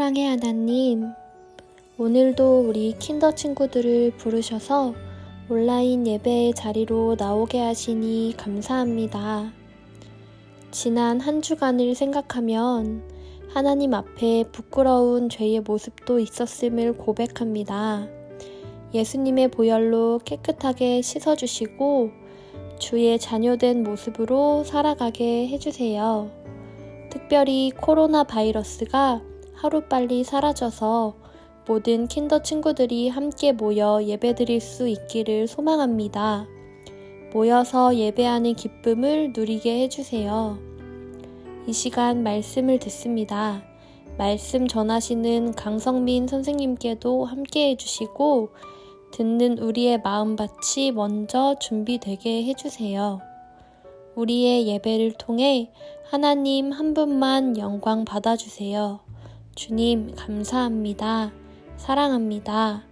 사랑의 하나님, 오늘도 우리 킨더 친구들을 부르셔서 온라인 예배의 자리로 나오게 하시니 감사합니다. 지난 한 주간을 생각하면 하나님 앞에 부끄러운 죄의 모습도 있었음을 고백합니다. 예수님의 보혈로 깨끗하게 씻어주시고 주의 자녀된 모습으로 살아가게 해주세요. 특별히 코로나 바이러스가 하루빨리 사라져서 모든 킨더 친구들이 함께 모여 예배드릴 수 있기를 소망합니다. 모여서 예배하는 기쁨을 누리게 해주세요. 이 시간 말씀을 듣습니다. 말씀 전하시는 강성민 선생님께도 함께 해주시고, 듣는 우리의 마음밭이 먼저 준비되게 해주세요. 우리의 예배를 통해 하나님 한 분만 영광 받아주세요. 주님, 감사합니다. 사랑합니다.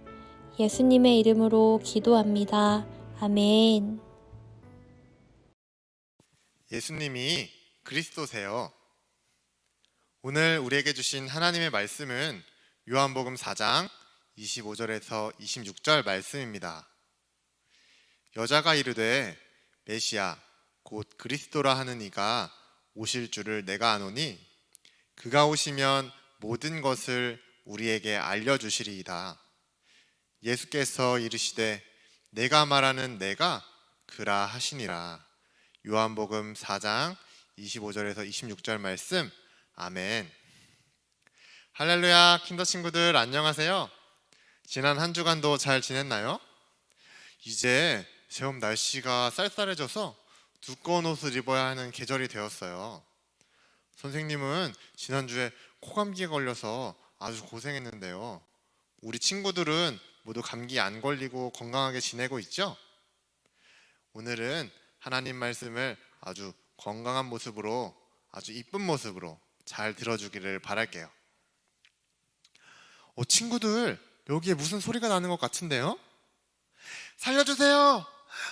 예수님의 이름으로 기도합니다. 아멘. 예수님이 그리스도세요. 오늘 우리에게 주신 하나님의 말씀은 요한복음 4장 25절에서 26절 말씀입니다. 여자가 이르되 메시아 곧 그리스도라 하는 이가 오실 줄을 내가 아노니 그가 오시면 모든 것을 우리에게 알려 주시리이다. 예수께서 이르시되 내가 말하는 내가 그라 하시니라. 요한복음 4장 25절에서 26절 말씀. 아멘. 할렐루야, 킨더 친구들 안녕하세요. 지난 한 주간도 잘 지냈나요? 이제 제법 날씨가 쌀쌀해져서 두꺼운 옷을 입어야 하는 계절이 되었어요. 선생님은 지난주에 코감기에 걸려서 아주 고생했는데요. 우리 친구들은 모두 감기 안 걸리고 건강하게 지내고 있죠? 오늘은 하나님 말씀을 아주 건강한 모습으로 아주 이쁜 모습으로 잘 들어주기를 바랄게요. 어, 친구들 여기에 무슨 소리가 나는 것 같은데요? 살려주세요!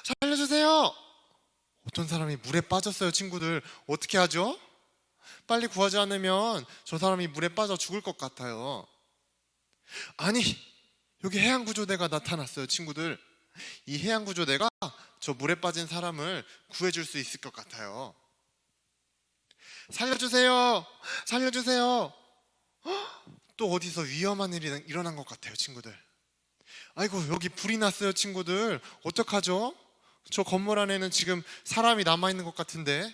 살려주세요! 어떤 사람이 물에 빠졌어요, 친구들. 어떻게 하죠? 빨리 구하지 않으면 저 사람이 물에 빠져 죽을 것 같아요. 아니, 여기 해양구조대가 나타났어요, 친구들. 이 해양구조대가 저 물에 빠진 사람을 구해줄 수 있을 것 같아요. 살려주세요! 살려주세요! 헉, 또 어디서 위험한 일이 일어난 것 같아요, 친구들. 아이고, 여기 불이 났어요, 친구들. 어떡하죠? 저 건물 안에는 지금 사람이 남아있는 것 같은데.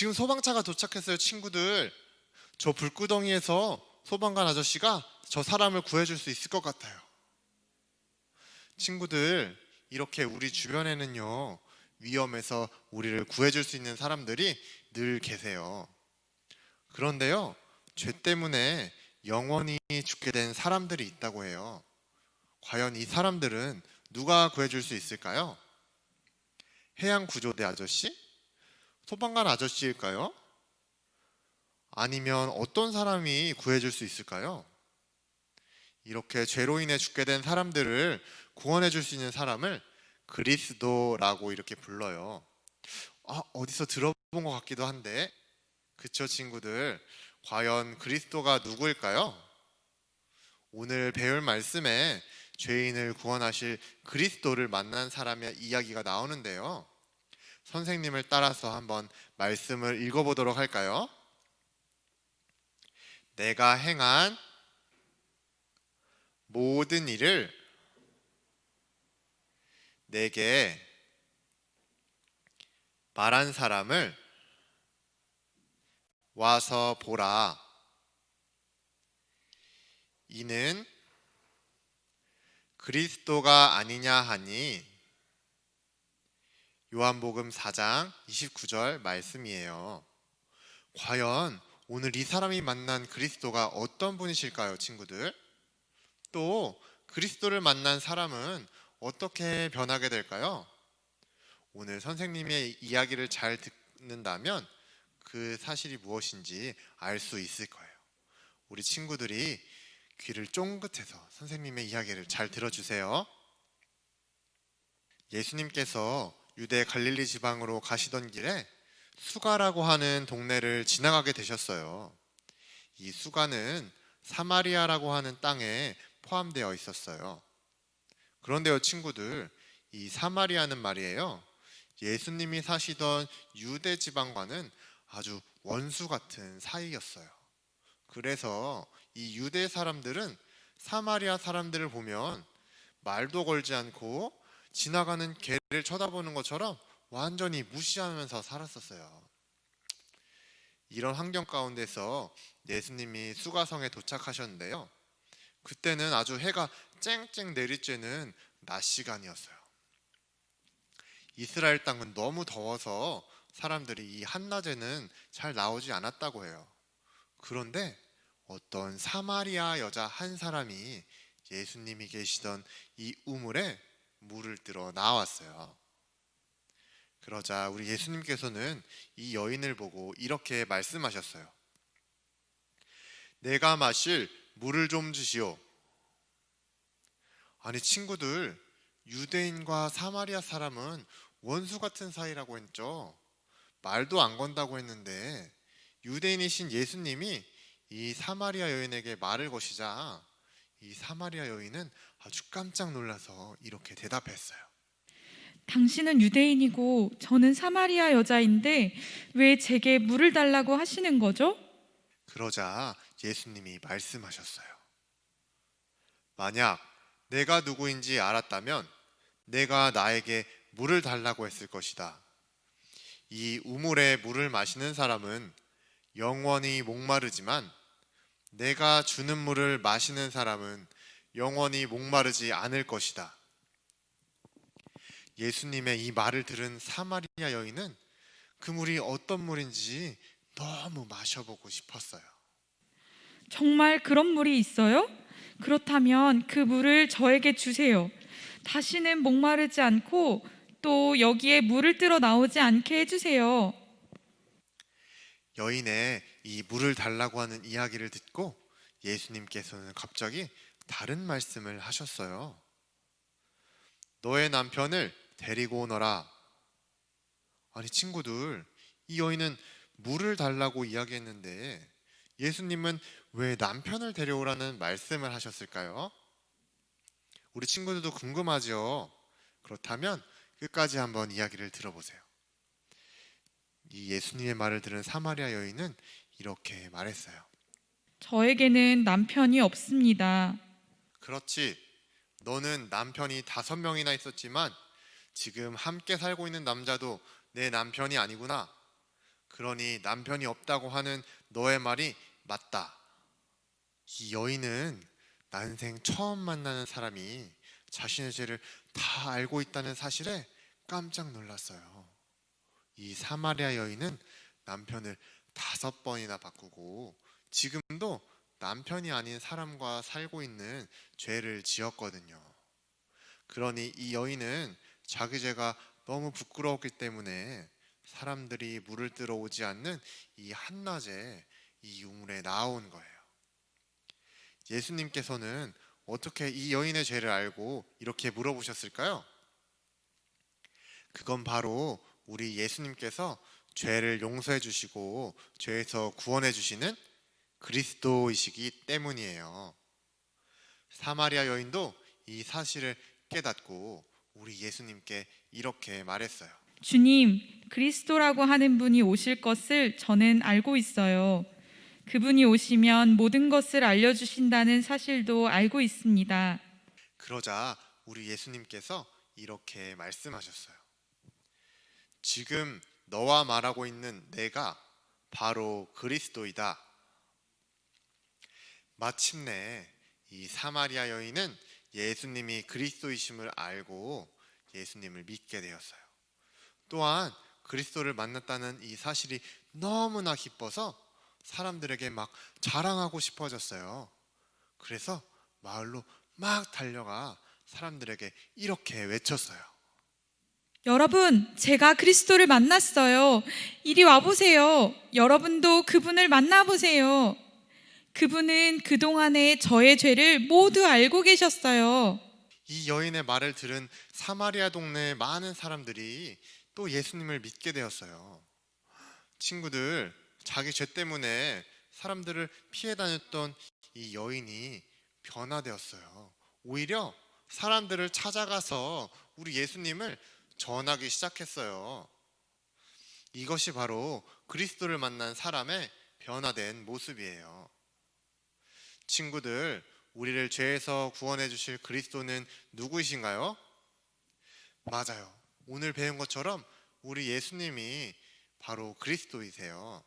지금 소방차가 도착했어요, 친구들. 저 불구덩이에서 소방관 아저씨가 저 사람을 구해줄 수 있을 것 같아요. 친구들, 이렇게 우리 주변에는요, 위험해서 우리를 구해줄 수 있는 사람들이 늘 계세요. 그런데요, 죄 때문에 영원히 죽게 된 사람들이 있다고 해요. 과연 이 사람들은 누가 구해줄 수 있을까요? 해양 구조대 아저씨? 소방관 아저씨일까요? 아니면 어떤 사람이 구해줄 수 있을까요? 이렇게 죄로 인해 죽게 된 사람들을 구원해 줄 수 있는 사람을 그리스도라고 이렇게 불러요. 아, 어디서 들어본 것 같기도 한데, 그쵸, 친구들? 과연 그리스도가 누구일까요? 오늘 배울 말씀에 죄인을 구원하실 그리스도를 만난 사람의 이야기가 나오는데요. 선생님을 따라서 한번 말씀을 읽어보도록 할까요? 내가 행한 모든 일을 내게 말한 사람을 와서 보라. 이는 그리스도가 아니냐 하니 요한복음 4장 29절 말씀이에요. 과연 오늘 이 사람이 만난 그리스도가 어떤 분이실까요, 친구들? 또 그리스도를 만난 사람은 어떻게 변하게 될까요? 오늘 선생님의 이야기를 잘 듣는다면 그 사실이 무엇인지 알 수 있을 거예요. 우리 친구들이 귀를 쫑긋해서 선생님의 이야기를 잘 들어주세요. 예수님께서 유대 갈릴리 지방으로 가시던 길에 수가라고 하는 동네를 지나가게 되셨어요. 이 수가는 사마리아라고 하는 땅에 포함되어 있었어요. 그런데요, 친구들, 이 사마리아는 말이에요. 예수님이 사시던 유대 지방과는 아주 원수 같은 사이였어요. 그래서 이 유대 사람들은 사마리아 사람들을 보면 말도 걸지 않고 지나가는 개를 쳐다보는 것처럼 완전히 무시하면서 살았었어요. 이런 환경 가운데서 예수님이 수가성에 도착하셨는데요. 그때는 아주 해가 쨍쨍 내리쬐는 낮 시간이었어요. 이스라엘 땅은 너무 더워서 사람들이 이 한낮에는 잘 나오지 않았다고 해요. 그런데 어떤 사마리아 여자 한 사람이 예수님이 계시던 이 우물에 물을 들어 나왔어요. 그러자 우리 예수님께서는 이 여인을 보고 이렇게 말씀하셨어요. 내가 마실 물을 좀 주시오. 아니 친구들, 유대인과 사마리아 사람은 원수 같은 사이라고 했죠. 말도 안 건다고 했는데 유대인이신 예수님이 이 사마리아 여인에게 말을 거시자 이 사마리아 여인은 아주 깜짝 놀라서 이렇게 대답했어요. 당신은 유대인이고 저는 사마리아 여자인데 왜 제게 물을 달라고 하시는 거죠? 그러자 예수님이 말씀하셨어요. 만약 내가 누구인지 알았다면 내가 나에게 물을 달라고 했을 것이다. 이 우물에 물을 마시는 사람은 영원히 목마르지만 내가 주는 물을 마시는 사람은 영원히 목마르지 않을 것이다. 예수님의 이 말을 들은 사마리아 여인은 그 물이 어떤 물인지 너무 마셔보고 싶었어요. 정말 그런 물이 있어요? 그렇다면 그 물을 저에게 주세요. 다시는 목마르지 않고 또 여기에 물을 뜨러 나오지 않게 해주세요. 여인의 이 물을 달라고 하는 이야기를 듣고 예수님께서는 갑자기 다른 말씀을 하셨어요. 너의 남편을 데리고 오너라. 아니 친구들, 이 여인은 물을 달라고 이야기했는데 예수님은 왜 남편을 데려오라는 말씀을 하셨을까요? 우리 친구들도 궁금하죠? 그렇다면 끝까지 한번 이야기를 들어보세요. 이 예수님의 말을 들은 사마리아 여인은 이렇게 말했어요. 저에게는 남편이 없습니다. 그렇지. 너는 남편이 다섯 명이나 있었지만 지금 함께 살고 있는 남자도 내 남편이 아니구나. 그러니 남편이 없다고 하는 너의 말이 맞다. 이 여인은 난생 처음 만나는 사람이 자신의 죄를 다 알고 있다는 사실에 깜짝 놀랐어요. 이 사마리아 여인은 남편을 다섯 번이나 바꾸고 지금도 남편이 아닌 사람과 살고 있는 죄를 지었거든요. 그러니 이 여인은 자기 죄가 너무 부끄러웠기 때문에 사람들이 물을 뜨러 오지 않는 이 한낮에 이 우물에 나온 거예요. 예수님께서는 어떻게 이 여인의 죄를 알고 이렇게 물어보셨을까요? 그건 바로 우리 예수님께서 죄를 용서해 주시고 죄에서 구원해 주시는 그리스도이시기 때문이에요. 사마리아 여인도 이 사실을 깨닫고 우리 예수님께 이렇게 말했어요. 주님, 그리스도라고 하는 분이 오실 것을 저는 알고 있어요. 그분이 오시면 모든 것을 알려주신다는 사실도 알고 있습니다. 그러자 우리 예수님께서 이렇게 말씀하셨어요. 지금 너와 말하고 있는 내가 바로 그리스도이다. 마침내 이 사마리아 여인은 예수님이 그리스도이심을 알고 예수님을 믿게 되었어요. 또한 그리스도를 만났다는 이 사실이 너무나 기뻐서 사람들에게 막 자랑하고 싶어졌어요. 그래서 마을로 막 달려가 사람들에게 이렇게 외쳤어요. 여러분, 제가 그리스도를 만났어요. 이리 와보세요. 여러분도 그분을 만나보세요. 그분은 그동안의 저의 죄를 모두 알고 계셨어요. 이 여인의 말을 들은 사마리아 동네의 많은 사람들이 또 예수님을 믿게 되었어요. 친구들, 자기 죄 때문에 사람들을 피해 다녔던 이 여인이 변화되었어요. 오히려 사람들을 찾아가서 우리 예수님을 전하기 시작했어요. 이것이 바로 그리스도를 만난 사람의 변화된 모습이에요. 친구들, 우리를 죄에서 구원해 주실 그리스도는 누구이신가요? 맞아요. 오늘 배운 것처럼 우리 예수님이 바로 그리스도이세요.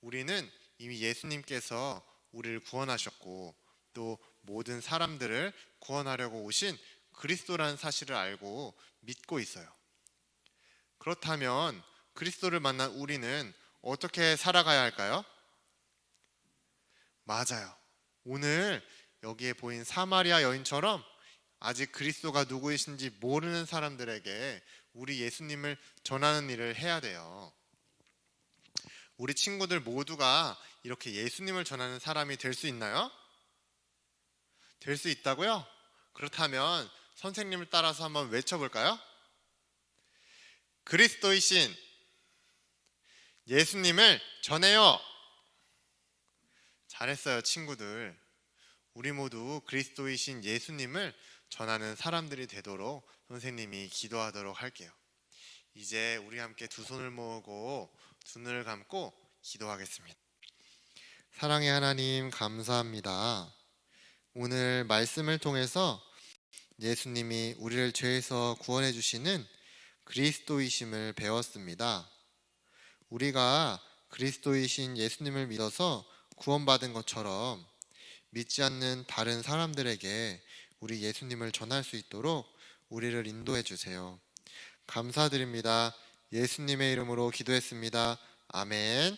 우리는 이미 예수님께서 우리를 구원하셨고 또 모든 사람들을 구원하려고 오신 그리스도라는 사실을 알고 믿고 있어요. 그렇다면 그리스도를 만난 우리는 어떻게 살아가야 할까요? 맞아요. 오늘 여기에 보인 사마리아 여인처럼 아직 그리스도가 누구이신지 모르는 사람들에게 우리 예수님을 전하는 일을 해야 돼요. 우리 친구들 모두가 이렇게 예수님을 전하는 사람이 될 수 있나요? 될 수 있다고요? 그렇다면 선생님을 따라서 한번 외쳐볼까요? 그리스도이신 예수님을 전해요. 잘했어요, 친구들. 우리 모두 그리스도이신 예수님을 전하는 사람들이 되도록 선생님이 기도하도록 할게요. 이제 우리 함께 두 손을 모으고 두 눈을 감고 기도하겠습니다. 사랑의 하나님, 감사합니다. 오늘 말씀을 통해서 예수님이 우리를 죄에서 구원해 주시는 그리스도이심을 배웠습니다. 우리가 그리스도이신 예수님을 믿어서 구원받은 것처럼 믿지 않는 다른 사람들에게 우리 예수님을 전할 수 있도록 우리를 인도해 주세요. 감사드립니다. 예수님의 이름으로 기도했습니다. 아멘.